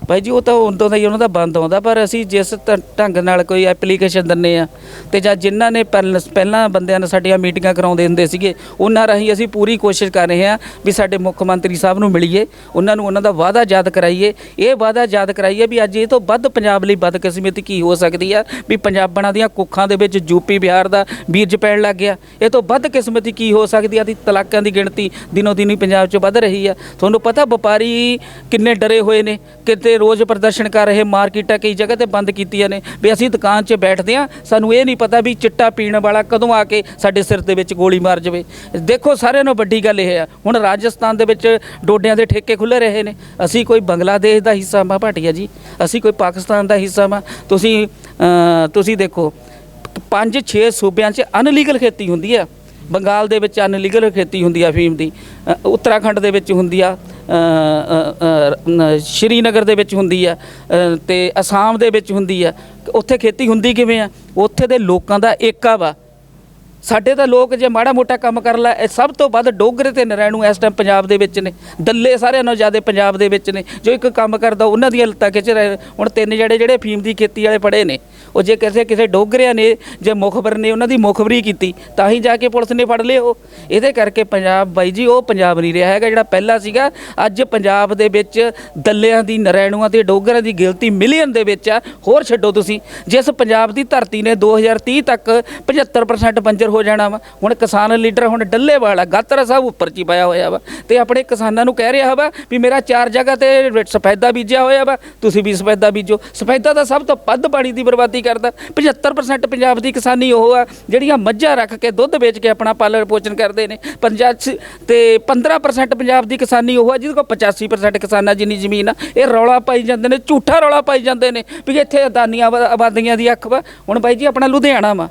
ਭਾਈ ਜੀ, ਉਹ ਤਾਂ ਉਦੋਂ ਦਾ ਹੀ ਉਹਨਾਂ ਦਾ ਬੰਦ ਆਉਂਦਾ, ਪਰ ਅਸੀਂ ਜਿਸ ਤ- ਢੰਗ ਨਾਲ ਕੋਈ ਐਪਲੀਕੇਸ਼ਨ ਦਿੰਨੇ ਆ ਤੇ ਜਾਂ ਜਿਨ੍ਹਾਂ ਨੇ ਪਹਿਲ- ਪਹਿਲਾਂ ਬੰਦਿਆਂ ਨਾਲ ਸਾਡੀਆਂ ਮੀਟਿੰਗਾਂ ਕਰਾਉਂਦੇ ਹੁੰਦੇ ਸੀਗੇ, ਉਹਨਾਂ ਰਾਹੀਂ ਅਸੀਂ ਪੂਰੀ ਕੋਸ਼ਿਸ਼ ਕਰ ਰਹੇ ਹਾਂ ਵੀ ਸਾਡੇ ਮੁੱਖ ਮੰਤਰੀ ਸਾਹਿਬ ਨੂੰ ਮਿਲੀਏ, ਉਹਨਾਂ ਨੂੰ ਉਹਨਾਂ ਦਾ ਵਾਅਦਾ ਯਾਦ ਕਰਾਈਏ। ਇਹ ਵਾਅਦਾ ਯਾਦ ਕਰਾਈਏ ਵੀ ਅੱਜ ਇਹ ਤੋਂ ਵੱਧ ਪੰਜਾਬ ਲਈ ਬਦਕਿਸਮਤੀ ਕੀ ਹੋ ਸਕਦੀ ਆ, ਵੀ ਪੰਜਾਬਣਾਂ ਦੀਆਂ ਕੁੱਖਾਂ ਦੇ ਵਿੱਚ ਯੂਪੀ ਬਿਹਾਰ ਦਾ ਬੀਜ ਪੈਣ ਲੱਗ ਗਿਆ। ਇਹ ਤੋਂ ਵੱਧ ਕਿਸਮਤੀ ਕੀ ਹੋ ਸਕਦੀ ਆ, ਦੀ ਤਲਾਕਾਂ ਦੀ ਗਿਣਤੀ ਦਿਨੋ ਦਿਨ ਹੀ ਪੰਜਾਬ 'ਚ ਵੱਧ ਰਹੀ ਆ। ਤੁਹਾਨੂੰ ਪਤਾ ਵਪਾਰੀ ਕਿੰਨੇ ਡਰੇ ਹੋਏ ਨੇ, ਕਿਤੇ ਰੋਜ਼ ਪ੍ਰਦਰਸ਼ਨ ਕਰ ਰਹੇ ਮਾਰਕੀਟਾਂ ਕਈ ਜਗ੍ਹਾ ਤੇ ਬੰਦ ਕੀਤੀਆਂ ਨੇ। ਵੀ ਅਸੀਂ ਦੁਕਾਨ 'ਚ ਬੈਠਦੇ ਆ ਸਾਨੂੰ ਇਹ ਨਹੀਂ ਪਤਾ ਵੀ ਚਿੱਟਾ ਪੀਣ ਵਾਲਾ ਕਦੋਂ ਆ ਕੇ ਸਾਡੇ ਸਿਰ ਦੇ ਵਿੱਚ ਗੋਲੀ ਮਾਰ ਜਾਵੇ। ਦੇਖੋ ਸਾਰਿਆਂ ਨੂੰ ਵੱਡੀ ਗੱਲ ਇਹ ਆ, ਹੁਣ ਰਾਜਸਥਾਨ ਦੇ ਵਿੱਚ ਡੋਡਿਆਂ ਦੇ ਠੇਕੇ ਖੁੱਲੇ ਰਹੇ ਨੇ। ਅਸੀਂ ਕੋਈ ਬੰਗਲਾਦੇਸ਼ ਦਾ ਹਿੱਸਾ ਮਾ ਭਾਟੀਆ ਜੀ, ਅਸੀਂ ਕੋਈ ਪਾਕਿਸਤਾਨ ਦਾ ਹਿੱਸਾ ਮਾ। ਤੁਸੀਂ ਤੁਸੀਂ ਦੇਖੋ ਪੰਜ ਛੇ ਸੂਬਿਆਂ 'ਚ ਅਨਲੀਗਲ ਖੇਤੀ ਹੁੰਦੀ ਆ। ਬੰਗਾਲ ਦੇ ਵਿੱਚ ਅਨਲੀਗਲ ਖੇਤੀ ਹੁੰਦੀ ਆ ਫੀਮ ਦੀ। ਉੱਤਰਾਖੰਡ ਦੇ ਵਿੱਚ ਹੁੰਦੀ ਆ। ਸ਼੍ਰੀਨਗਰ ਦੇ ਵਿੱਚ ਹੁੰਦੀ ਆ ਅ, ਤੇ ਅਸਾਮ ਦੇ ਵਿੱਚ ਹੁੰਦੀ ਆ। ਉੱਥੇ ਖੇਤੀ ਹੁੰਦੀ ਕਿਵੇਂ ਆ? ਉੱਥੇ ਦੇ ਲੋਕਾਂ ਦਾ ਏਕਾ ਵਾ। ਸਾਡੇ ਤਾਂ ਲੋਕ ਜੇ ਮਾੜਾ ਮੋਟਾ ਕੰਮ ਕਰ ਲੈ ਇਹ ਸਭ ਤੋਂ ਵੱਧ ਡੋਗਰੇ ਤੇ ਨਰੈਣੂ ਇਸ ਟਾਈਮ ਪੰਜਾਬ ਦੇ ਵਿੱਚ ਨੇ। ਦੱਲੇ ਸਾਰਿਆਂ ਨਾਲੋਂ ਜ਼ਿਆਦਾ ਪੰਜਾਬ ਦੇ ਵਿੱਚ ਨੇ। ਜੋ ਇੱਕ ਕੰਮ ਕਰਦਾ ਉਹਨਾਂ ਦੀਆਂ ਲੱਤਾਂ ਖਿੱਚ ਰਹੇ ਹੁਣ ਤਿੰਨ ਜਿਹੜੇ ਜਿਹੜੇ ਫੀਮ ਦੀ ਖੇਤੀ ਵਾਲੇ ਫੜੇ ਨੇ। ਉਹ ਜੇ ਕਿਸੇ ਕਿਸੇ ਡੋਗਰਿਆਂ ਨੇ, ਜੇ ਮੁਖਬਰ ਨੇ ਉਹਨਾਂ ਦੀ ਮੁਖਬਰੀ ਕੀਤੀ, ਤਾਂ ਹੀ ਜਾ ਕੇ ਪੁਲਿਸ ਨੇ ਫੜ ਲਏ ਉਹ। ਇਹਦੇ ਕਰਕੇ ਪੰਜਾਬ ਬਾਈ ਜੀ, ਉਹ ਪੰਜਾਬ ਨਹੀਂ ਰਿਹਾ ਹੈਗਾ ਜਿਹੜਾ ਪਹਿਲਾਂ ਸੀਗਾ। ਅੱਜ ਪੰਜਾਬ ਦੇ ਵਿੱਚ ਦੱਲਿਆਂ ਦੀ, ਨਰੈਣੂਆਂ ਤੇ ਡੋਗਰਾਂ ਦੀ ਗਿਲਤੀ ਮਿਲੀਅਨ ਦੇ ਵਿੱਚ ਆ। ਹੋਰ ਛੱਡੋ ਤੁਸੀਂ, ਜਿਸ ਪੰਜਾਬ ਦੀ ਧਰਤੀ ਨੇ 2030 ਤੱਕ 75% ਬੰਜਰ ਹੋ ਜਾਣਾ ਵਾ। ਹੁਣ ਕਿਸਾਨ ਲੀਡਰ ਹੁਣ ਡੱਲੇ ਵਾਲਾ ਗਾਤਰਾ ਸਾਹਿਬ ਉੱਪਰ ਚ ਹੀ ਪਾਇਆ ਹੋਇਆ ਵਾ। ਤੇ ਆਪਣੇ ਕਿਸਾਨਾਂ ਨੂੰ ਕਹਿ ਰਿਹਾ ਵਾ ਵੀ ਮੇਰਾ ਚਾਰ ਜਗ੍ਹਾ ਤੇ ਸਫੈਦਾ ਬੀਜਿਆ ਹੋਇਆ ਵਾ। ਤੁਸੀਂ ਵੀ ਸਫੈਦਾ ਬੀਜੋ। ਸਫੈਦਾ ਦਾ ਸਭ ਤੋਂ ਵੱਧ ਪਾਣੀ ਦੀ ਬਰਬਾਦੀ ਕਰਦਾ। 75% ਪੰਜਾਬ ਦੀ ਕਿਸਾਨੀ ਉਹ ਆ, ਜਿਹੜੀਆਂ ਮੱਝਾਂ ਰੱਖ ਕੇ, ਦੁੱਧ ਵੇਚ ਕੇ ਆਪਣਾ ਪਾਲਣ ਪੋਸ਼ਣ ਕਰਦੇ ਨੇ। ਪੰਜਾਬ ਤੇ 15% ਪੰਜਾਬ ਦੀ ਕਿਸਾਨੀ ਉਹ ਆ, ਜਿਹਦੇ ਕੋਲ 85% ਕਿਸਾਨਾਂ ਜਿੰਨੀ ਜ਼ਮੀਨ ਆ, ਇਹ ਰੌਲਾ ਪਾਈ ਜਾਂਦੇ ਨੇ, ਝੂਠਾ ਰੌਲਾ ਪਾਈ ਜਾਂਦੇ ਨੇ, ਵੀ ਇੱਥੇ ਅਦਾਨੀਆਂ ਆਬਾ- ਆਬਾਦੀਆਂ ਦੀ ਅੱਖ ਵਾ। ਹੁਣ ਬਾਈ ਜੀ, ਆਪਣਾ ਲੁਧਿਆਣਾ ਵਾ।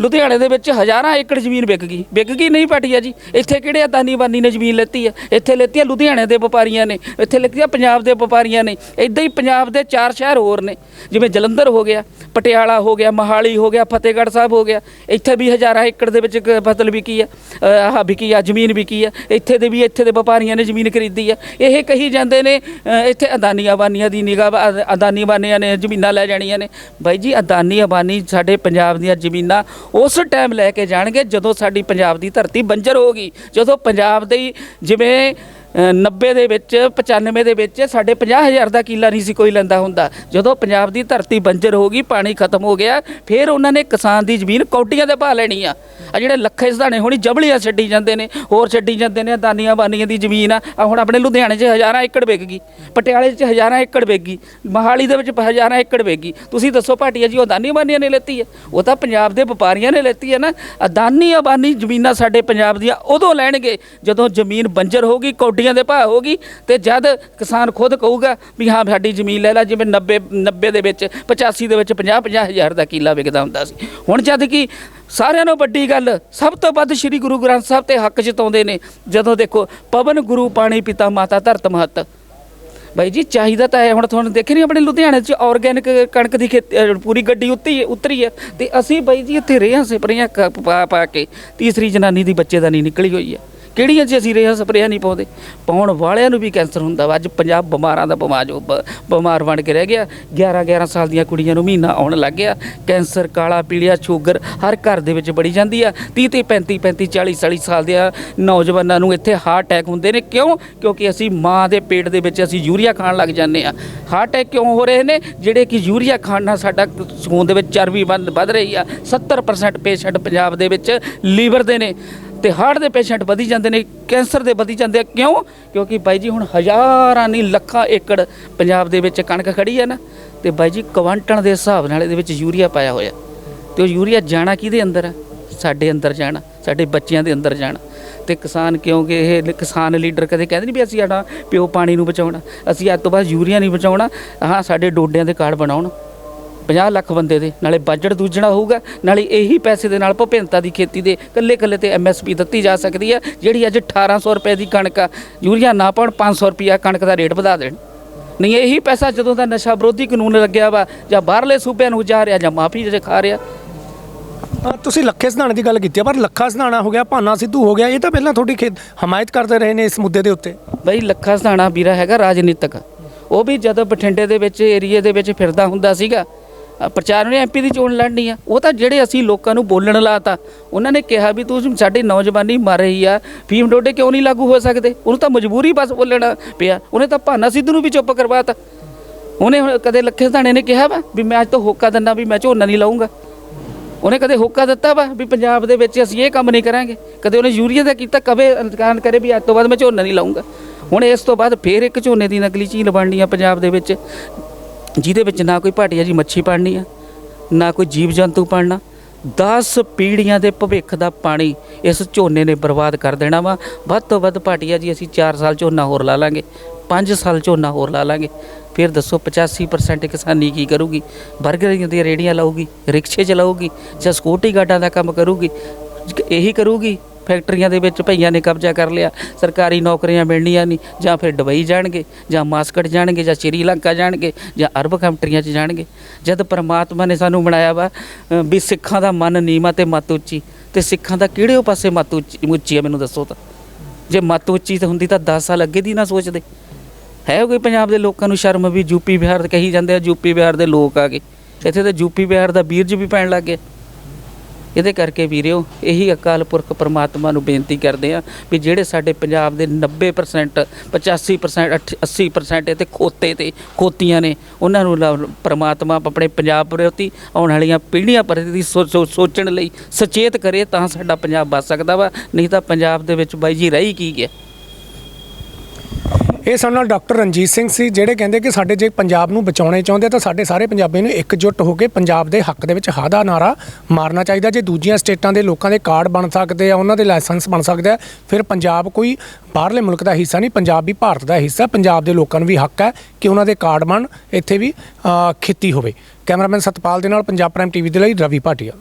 ਲੁਧਿਆਣੇ ਦੇ ਵਿੱਚ ਹਜ਼ਾਰਾਂ ਏਕੜ ਜ਼ਮੀਨ ਵਿਕ ਗਈ। ਵਿਕ ਗਈ ਨਹੀਂ ਪਾਟੀਆ ਜੀ। ਇੱਥੇ ਕਿਹੜੇ ਅਦਾਨੀ ਬਾਨੀ ਨੇ ਜ਼ਮੀਨ ਲੈਤੀ ਆ ਇੱਥੇ ਲੈਤੀ ਆ ਲੁਧਿਆਣੇ ਦੇ ਵਪਾਰੀਆਂ ਨੇ, ਇੱਥੇ ਲੈਤੀ ਆ ਪੰਜਾਬ ਦੇ ਵਪਾਰੀਆਂ ਨੇ ਇਦਾਂ ਹੀ ਪੰਜਾਬ ਦੇ ਚਾਰ ਸ਼ਹਿਰ ਹੋਰ ਨੇ। ਜਿਵੇਂ ਜਲੰਧਰ ਹੋ ਗਿਆ, ਪਟਿਆਲਾ ਹੋ ਗਿਆ, ਮਹਾਲੀ ਹੋ ਗਿਆ, ਫਤਿਹਗੜ੍ਹ ਸਾਹਿਬ ਹੋ ਗਿਆ। ਇੱਥੇ ਵੀ ਹਜ਼ਾਰਾਂ ਏਕੜ ਦੇ ਵਿੱਚ ਫਸਲ ਵਿਕੀ ਆ ਆਹ ਵਿਕੀ ਆ, ਜ਼ਮੀਨ ਵਿਕੀ ਆ ਇੱਥੇ ਦੇ ਵੀ, ਇੱਥੇ ਦੇ ਵਪਾਰੀਆਂ ਨੇ ਜ਼ਮੀਨ ਖਰੀਦੀ ਆ ਇਹ ਕਹੀ ਜਾਂਦੇ ਨੇ ਇੱਥੇ ਅਦਾਨੀ ਅਬਾਨੀਆਂ ਦੀ ਨਿਗਾਹ ਅਦਾਨੀ ਬਾਨੀਆਂ ਨੇ ਜ਼ਮੀਨਾਂ ਲੈ ਜਾਣੀਆਂ ਨੇ। ਬਾਈ ਜੀ, ਅਦਾਨੀ ਅਬਾਨੀ ਸਾਡੇ ਪੰਜਾਬ ਦੀਆਂ ਜ਼ਮੀਨਾਂ ਉਸ ਟਾਈਮ ਲੈ ਕੇ ਜਾਣਗੇ ਜਦੋਂ ਸਾਡੀ ਪੰਜਾਬ ਦੀ ਧਰਤੀ ਬੰਜਰ ਹੋਗੀ ਜਦੋਂ ਪੰਜਾਬ ਦੇ ਜਿਵੇਂ 90 ਦੇ ਵਿੱਚ 95 ਦੇ ਵਿੱਚ ਸਾਡੇ 50000 ਦਾ ਕਿੱਲਾ ਨਹੀਂ ਸੀ ਕੋਈ ਲੈਂਦਾ ਹੁੰਦਾ। ਜਦੋਂ ਪੰਜਾਬ ਦੀ ਧਰਤੀ ਬੰਜਰ ਹੋ ਗਈ, ਪਾਣੀ ਖਤਮ ਹੋ ਗਿਆ, ਫਿਰ ਉਹਨਾਂ ਨੇ ਕਿਸਾਨ ਦੀ ਜ਼ਮੀਨ ਕੌਡੀਆਂ ਦੇ ਭਾਅ ਲੈਣੀ ਆ। ਆ ਜਿਹੜੇ ਲੱਖੇ ਸਧਾਣੇ ਹੋਣੀ, ਜਬਲੀਆਂ ਛੱਡੀ ਜਾਂਦੇ ਨੇ, ਹੋਰ ਛੱਡੀ ਜਾਂਦੇ ਨੇ, ਦਾਨੀਆਂ ਬਾਨੀਆਂ ਦੀ ਜ਼ਮੀਨ ਆ। ਆ ਹੁਣ ਆਪਣੇ ਲੁਧਿਆਣੇ 'ਚ ਹਜ਼ਾਰਾਂ ਏਕੜ ਵਿਕ ਗਈ, ਪਟਿਆਲੇ 'ਚ ਹਜ਼ਾਰਾਂ ਏਕੜ ਵਿਕ ਗਈ, ਮਹਾਲੀ ਦੇ ਵਿੱਚ ਹਜ਼ਾਰਾਂ ਏਕੜ ਵਿਕ ਗਈ। ਤੁਸੀਂ ਦੱਸੋ ਭਾਟੀਆ ਜੀ, ਉਹ ਦਾਨੀ ਬਾਨੀਆਂ ਨੇ ਲੈਤੀ ਹੈ ਉਹ ਤਾਂ ਪੰਜਾਬ ਦੇ ਵਪਾਰੀਆਂ ਨੇ ਲੈਤੀ ਹੈ ਨਾ। ਅਦਾਨੀ ਅਬਾਨੀ ਜ਼ਮੀਨਾਂ ਸਾਡੇ ਪੰਜਾਬ ਦੀਆਂ ਉਦੋਂ ਲੈਣਗੇ ਜਦੋਂ ਜ਼ਮੀਨ ਬੰਜਰ ਹੋਗੀ ਕੌਡੀਆਂ ਦੇ ਭਾਅ ਹੋਗੀ ਤੇ ਜਦ ਕਿਸਾਨ ਖੁਦ ਕਹੂਗਾ ਵੀ ਹਾਂ ਸਾਡੀ ਜ਼ਮੀਨ ਲੈ ਲੈ, ਜਿਵੇਂ 90 90 ਦੇ ਵਿੱਚ 85 ਦੇ ਵਿੱਚ 50 50 ਹਜ਼ਾਰ ਦਾ ਕਿੱਲਾ ਵਿਕਦਾ ਹੁੰਦਾ ਸੀ। ਹੁਣ ਜਦ ਕਿ ਸਾਰਿਆਂ ਨੂੰ ਵੱਡੀ ਗੱਲ, ਸਭ ਤੋਂ ਵੱਧ ਸ੍ਰੀ ਗੁਰੂ ਗ੍ਰੰਥ ਸਾਹਿਬ ਤੇ ਹੱਕ ਜਤਾਉਂਦੇ ਨੇ, ਜਦੋਂ ਦੇਖੋ ਪਵਨ, ਗੁਰੂ, ਪਾਣੀ, ਪਿਤਾ, ਮਾਤਾ, ਧਰਤ, ਮਹਤ। ਬਾਈ ਜੀ, ਚਾਹੀਦਾ ਤਾਂ ਹੈ ਹੁਣ ਤੁਹਾਨੂੰ ਦੇਖੇ ਨਹੀਂ ਆਪਣੇ ਲੁਧਿਆਣੇ 'ਚ ਆਰਗੈਨਿਕ ਕਣਕ ਦੀ ਖੇਤੀ ਪੂਰੀ ਗੱਡੀ ਉੱਤੀ, ਉਤਰੀ ਹੈ। ਤੇ ਅਸੀਂ ਬਾਈ ਜੀ ਇੱਥੇ ਰੇਹਾਂ ਸਪਰੇਆਂ ਪਾ ਪਾ ਕੇ, ਤੀਸਰੀ ਜਨਾਨੀ ਦੀ ਬੱਚੇਦਾਨੀ ਨਿਕਲੀ ਹੋਈ ਹੈ। ਕਿਹੜੀਆਂ 'ਚ ਅਸੀਂ ਰੇਹਾਂ ਸਪਰੇਹਾਂ ਨਹੀਂ ਪਾਉਂਦੇ? ਪਾਉਣ ਵਾਲਿਆਂ ਨੂੰ ਵੀ ਕੈਂਸਰ ਹੁੰਦਾ ਵਾ। ਅੱਜ ਪੰਜਾਬ ਬਿਮਾਰਾਂ ਦਾ ਬਿਮਾਰ ਹੋ- ਬਿਮਾਰ ਬਣ ਕੇ ਰਹਿ ਗਿਆ। 11 11 ਸਾਲ ਦੀਆਂ ਕੁੜੀਆਂ ਨੂੰ ਮਹੀਨਾ ਆਉਣ ਲੱਗ ਗਿਆ। ਕੈਂਸਰ, ਕਾਲਾ ਪੀਲੀਆ, ਸ਼ੂਗਰ ਹਰ ਘਰ ਦੇ ਵਿੱਚ ਬੜੀ ਜਾਂਦੀ ਆ। 30 ਤੇ 35 35 40 40 ਸਾਲ ਦੇ ਨੌਜਵਾਨਾਂ ਨੂੰ ਇੱਥੇ ਹਾਰਟ ਅਟੈਕ ਹੁੰਦੇ ਨੇ। ਕਿਉਂ? ਕਿਉਂਕਿ ਅਸੀਂ ਮਾਂ ਦੇ ਪੇਟ ਦੇ ਵਿੱਚ ਅਸੀਂ ਯੂਰੀਆ ਖਾਣ ਲੱਗ ਜਾਂਦੇ ਆ। ਹਾਰਟ ਅਟੈਕ ਕਿਉਂ ਹੋ ਰਹੇ ਨੇ? ਜਿਹੜੇ ਕਿ ਯੂਰੀਆ ਖਾਣ ਨਾਲ ਸਾਡਾ ਖੂਨ ਦੇ ਵਿੱਚ ਚਰਬੀ ਵੱਧ ਵੱਧ ਰਹੀ ਆ। 70% ਪੇਸ਼ੈਂਟ ਪੰਜਾਬ ਦੇ ਵਿੱਚ ਲੀਵਰ ਦੇ ਨੇ। ਤੇ ਹਾਰਟ ਦੇ ਪੇਸ਼ੈਂਟ ਵਧੀ ਜਾਂਦੇ ਨੇ, ਕੈਂਸਰ ਦੇ ਵਧੀ ਜਾਂਦੇ ਆ। ਕਿਉਂ? ਕਿਉਂਕਿ ਬਾਈ ਜੀ ਹੁਣ ਹਜ਼ਾਰਾਂ ਨਹੀਂ, ਲੱਖਾਂ ਏਕੜ ਪੰਜਾਬ ਦੇ ਵਿੱਚ ਕਣਕ ਖੜੀ ਹੈ ਨਾ, ਤੇ ਬਾਈ ਜੀ ਕੁਆਂਟਲ ਦੇ ਹਿਸਾਬ ਨਾਲ ਇਹਦੇ ਵਿੱਚ ਯੂਰੀਆ ਪਾਇਆ ਹੋਇਆ। ਤੇ ਉਹ ਯੂਰੀਆ ਜਾਣਾ ਕਿਹਦੇ ਅੰਦਰ ਆ? ਸਾਡੇ ਅੰਦਰ ਜਾਣਾ, ਸਾਡੇ ਬੱਚਿਆਂ ਦੇ ਅੰਦਰ ਜਾਣਾ। ਤੇ ਕਿਸਾਨ ਕਿਉਂਕਿ ਇਹ ਕਿਸਾਨ ਲੀਡਰ ਕਦੇ ਕਹਿੰਦੇ ਨਹੀਂ ਵੀ ਅਸੀਂ ਸਾਡਾ ਪਿਓ ਪਾਣੀ ਨੂੰ ਬਚਾਉਣਾ, ਅਸੀਂ ਅੱਜ ਤੋਂ ਬਾਅਦ ਯੂਰੀਆ ਨਹੀਂ ਬਚਾਉਣਾ। ਹਾਂ, ਸਾਡੇ ਡੋਡਿਆਂ ਦੇ ਕਾਰਡ ਬਣਾਉਣ। 50 ਲੱਖ ਬੰਦੇ ਦੇ ਨਾਲੇ ਬਜਟ ਦੂਜਣਾ ਹੋਊਗਾ ਨਾਲੇ ਇਹੀ ਪੈਸੇ ਦੇ ਨਾਲ ਭਿੰਨਤਾ ਦੀ ਖੇਤੀ ਦੇ ਕੱਲੇ ਕੱਲੇ ਤੇ ਐਮਐਸਪੀ ਦਿੱਤੀ ਜਾ ਸਕਦੀ ਹੈ ਜਿਹੜੀ ਅੱਜ 1800 ਰੁਪਏ ਦੀ ਕਣਕ ਆ। ਯੂਰੀਆ ਨਾ ਪਾਉਣ 500 ਰੁਪਿਆ ਕਣਕ ਦਾ ਰੇਟ ਵਧਾ ਦੇਣ। ਨਹੀਂ ਇਹੀ ਪੈਸਾ ਜਦੋਂ ਦਾ ਨਸ਼ਾ ਵਿਰੋਧੀ ਕਾਨੂੰਨ ਲੱਗਿਆ ਵਾ ਜਾਂ ਬਾਹਰਲੇ ਸੂਬਿਆਂ ਨੂੰ ਜਾ ਰਿਹਾ ਜਾਂ ਮਾਫੀ ਜੇ ਖਾ ਰਿਹਾ। ਤੁਸੀਂ ਲੱਖੇ ਸਿਧਾਣੇ ਦੀ ਗੱਲ ਕੀਤੀ ਆ, ਪਰ ਲੱਖਾ ਸਿਧਾਣਾ ਹੋ ਗਿਆ ਭਾਨਾ ਸਿੱਧੂ ਹੋ ਗਿਆ ਇਹ ਤਾਂ ਪਹਿਲਾਂ ਤੁਹਾਡੀ ਖੇਤ ਹਮਾਇਤ ਕਰਦੇ ਰਹੇ ਨੇ ਇਸ ਮੁੱਦੇ ਦੇ ਉੱਤੇ। ਬਈ ਲੱਖਾ ਸਧਾਣਾ ਵੀਰਾ ਹੈਗਾ ਰਾਜਨੀਤਿਕ। ਉਹ ਵੀ ਜਦੋਂ ਬਠਿੰਡੇ ਦੇ ਵਿੱਚ ਏਰੀਏ ਦੇ ਵਿੱਚ ਫਿਰਦਾ ਹੁੰਦਾ ਸੀਗਾ ਪ੍ਰਚਾਰ ਨੇ ਐਮਪੀ ਦੀ ਚੋਣ ਲੜਨੀ ਆ। ਉਹ ਤਾਂ ਜਿਹੜੇ ਅਸੀਂ ਲੋਕਾਂ ਨੂੰ ਬੋਲਣ ਲਾਤਾ, ਉਹਨਾਂ ਨੇ ਕਿਹਾ ਵੀ ਤੁਸੀਂ ਸਾਡੀ ਨੌਜਵਾਨੀ ਮਰ ਰਹੀ ਆ, ਫੀਮ ਡੋਡੇ ਕਿਉਂ ਨਹੀਂ ਲਾਗੂ ਹੋ ਸਕਦੇ? ਉਹਨੂੰ ਤਾਂ ਮਜਬੂਰੀ ਬਸ ਬੋਲਣਾ ਪਿਆ। ਉਹਨੇ ਤਾਂ ਭਾਨਾ ਸਿੱਧੂ ਨੂੰ ਵੀ ਚੁੱਪ ਕਰਵਾਤਾ। ਉਹਨੇ ਕਦੇ ਲੱਖੇ ਸਧਾਣੇ ਨੇ ਕਿਹਾ ਵਾ ਵੀ ਮੈਂ ਅੱਜ ਤੋਂ ਹੋਕਾ ਦਿੰਦਾ ਵੀ ਮੈਂ ਝੋਨਾ ਨਹੀਂ ਲਾਉਂਗਾ ਉਹਨੇ ਕਦੇ ਹੋਕਾ ਦਿੱਤਾ ਵਾ ਵੀ ਪੰਜਾਬ ਦੇ ਵਿੱਚ ਅਸੀਂ ਇਹ ਕੰਮ ਨਹੀਂ ਕਰਾਂਗੇ। ਕਦੇ ਉਹਨੇ ਯੂਰੀਆ ਦਾ ਕੀਤਾ, ਕਵੇ ਇਨਕਾਰ ਕਰੇ ਵੀ ਅੱਜ ਤੋਂ ਬਾਅਦ ਮੈਂ ਝੋਨਾ ਨਹੀਂ ਲਾਉਂਗਾ ਹੁਣ ਇਸ ਤੋਂ ਬਾਅਦ ਫੇਰ ਇੱਕ ਝੋਨੇ ਦੀ ਨਕਲੀ ਝੀਲ ਬਣਨੀ ਆ ਪੰਜਾਬ ਦੇ ਵਿੱਚ। ਜਿਹਦੇ ਵਿੱਚ ਨਾ ਕੋਈ ਭਾਟੀਆ ਜੀ ਮੱਛੀ ਪਾੜਨੀ ਆ, ਨਾ ਕੋਈ ਜੀਵ ਜੰਤੂ ਪਾੜਨਾ 10 ਪੀੜ੍ਹੀਆਂ ਦੇ ਭਵਿੱਖ ਦਾ ਪਾਣੀ ਇਸ ਝੋਨੇ ਨੇ ਬਰਬਾਦ ਕਰ ਦੇਣਾ ਵਾ। ਵੱਧ ਤੋਂ ਵੱਧ ਭਾਟੀਆ ਜੀ, ਅਸੀਂ 4 ਸਾਲ ਝੋਨਾ ਹੋਰ ਲਾ ਲਾਂਗੇ 5 ਸਾਲ ਝੋਨਾ ਹੋਰ ਲਾ ਲਾਂਗੇ। ਫਿਰ ਦੱਸੋ 85% ਕਿਸਾਨੀ ਕੀ ਕਰੂਗੀ? 버ਗਰ ਦੀਆਂ ਰੇੜੀਆਂ ਲਾਊਗੀ, ਰਿਕਸ਼ੇ ਚਲਾਊਗੀ ਜਾਂ ਸਕੂਟੀ ਗਾਰਡਾਂ ਦਾ ਕੰਮ ਕਰੂਗੀ? ਇਹੀ ਕਰੂਗੀ? ਫੈਕਟਰੀਆਂ ਦੇ ਵਿੱਚ ਭਈਆਂ ਨੇ ਕਬਜ਼ਾ ਕਰ ਲਿਆ, ਸਰਕਾਰੀ ਨੌਕਰੀਆਂ ਮਿਲਣੀਆਂ ਨਹੀਂ, ਜਾਂ ਫਿਰ ਦੁਬਈ ਜਾਣਗੇ, ਜਾਂ ਮਾਸਕਟ ਜਾਣਗੇ, ਜਾਂ ਸ਼੍ਰੀਲੰਕਾ ਜਾਣਗੇ, ਜਾਂ ਅਰਬ ਕੰਟਰੀਆਂ 'ਚ ਜਾਣਗੇ। ਜਦ ਪਰਮਾਤਮਾ ਨੇ ਸਾਨੂੰ ਬਣਾਇਆ ਵਾ ਵੀ ਸਿੱਖਾਂ ਦਾ ਮਨ ਨੀਵਾਂ ਤੇ ਮੱਤ ਉੱਚੀ, ਤੇ ਸਿੱਖਾਂ ਦਾ ਕਿਹੜੇ ਪਾਸੇ ਮੱਤ ਉੱਚੀ ਉੱਚੀ ਹੈ ਮੈਨੂੰ ਦੱਸੋ ਤਾਂ। ਜੇ ਮੱਤ ਉੱਚੀ ਤਾਂ ਹੁੰਦੀ ਤਾਂ 10 ਸਾਲ ਅੱਗੇ ਦੀ ਨਾ ਸੋਚਦੇ। ਹੈ ਕੋਈ ਪੰਜਾਬ ਦੇ ਲੋਕਾਂ ਨੂੰ ਸ਼ਰਮ ਵੀ ਯੂਪੀ ਬਿਹਾਰ ਦੇ ਕਹੀ ਜਾਂਦੇ ਆ ਯੂਪੀ ਬਿਹਾਰ ਦੇ ਲੋਕ ਆ ਗਏ। ਇੱਥੇ ਤਾਂ ਯੂਪੀ ਬਿਹਾਰ ਦਾ ਬੀਰਜ ਵੀ ਪੈਣ ਲੱਗ ਗਿਆ। ਇਹਦੇ ਕਰਕੇ ਵੀਰਿਓ, ਇਹੀ ਅਕਾਲ ਪੁਰਖ ਪਰਮਾਤਮਾ ਨੂੰ ਬੇਨਤੀ ਕਰਦੇ ਆ ਵੀ ਜਿਹੜੇ ਸਾਡੇ ਪੰਜਾਬ ਦੇ 90% 85% 80% ਤੇ ਖੋਤੇ ਤੇ ਖੋਤੀਆਂ ਨੇ, ਉਹਨਾਂ ਨੂੰ ਲਾ- ਪ੍ਰਮਾਤਮਾ ਆਪਣੇ ਪੰਜਾਬ ਪ੍ਰਤੀ ਆਉਣ ਵਾਲੀਆਂ ਪੀੜ੍ਹੀਆਂ ਪ੍ਰਤੀ ਸੋ- ਸੋ- ਸੋਚਣ ਲਈ ਸੁਚੇਤ ਕਰੇ ਤਾਂ ਸਾਡਾ ਪੰਜਾਬ ਬਚ ਸਕਦਾ ਵਾ, ਨਹੀਂ ਤਾਂ ਪੰਜਾਬ ਦੇ ਵਿੱਚ ਬਾਈ ਜੀ ਰਹੀ ਕੀ ਗਿਆ। ਇਹ ਸਾਡੇ ਨਾਲ ਡਾਕਟਰ ਰਣਜੀਤ ਸਿੰਘ ਸੀ, ਜਿਹੜੇ ਕਹਿੰਦੇ ਕਿ ਸਾਡੇ ਜੇ ਪੰਜਾਬ ਨੂੰ ਬਚਾਉਣੇ ਚਾਹੁੰਦੇ ਤਾਂ ਸਾਡੇ ਸਾਰੇ ਪੰਜਾਬੀ ਨੂੰ ਇਕਜੁੱਟ ਹੋ ਕੇ ਪੰਜਾਬ ਦੇ ਹੱਕ ਦੇ ਵਿੱਚ ਹਾਦਾ ਨਾਰਾ ਮਾਰਨਾ ਚਾਹੀਦਾ ਜੇ ਦੂਜੀਆਂ ਸਟੇਟਾਂ ਦੇ ਲੋਕਾਂ ਦੇ ਕਾਰਡ ਬਣ ਸਕਦੇ ਆ, ਉਹਨਾਂ ਦੇ ਲਾਇਸੈਂਸ ਬਣ ਸਕਦੇ ਆ, ਫਿਰ ਪੰਜਾਬ ਕੋਈ ਬਾਹਰਲੇ ਮੁਲਕ ਦਾ ਹਿੱਸਾ ਨਹੀਂ, ਪੰਜਾਬ ਵੀ ਭਾਰਤ ਦਾ ਹਿੱਸਾ ਪੰਜਾਬ ਦੇ ਲੋਕਾਂ ਨੂੰ ਵੀ ਹੱਕ ਹੈ ਕਿ ਉਹਨਾਂ ਦੇ ਕਾਰਡ ਬਣ, ਇੱਥੇ ਵੀ ਖੇਤੀ ਹੋਵੇ। ਕੈਮਰਾਮੈਨ ਸਤਪਾਲ ਦੇ ਨਾਲ ਪੰਜਾਬ ਪ੍ਰਾਈਮ ਟੀਵੀ ਦੇ ਲਈ ਰਵੀ ਭਾਟੀਆ।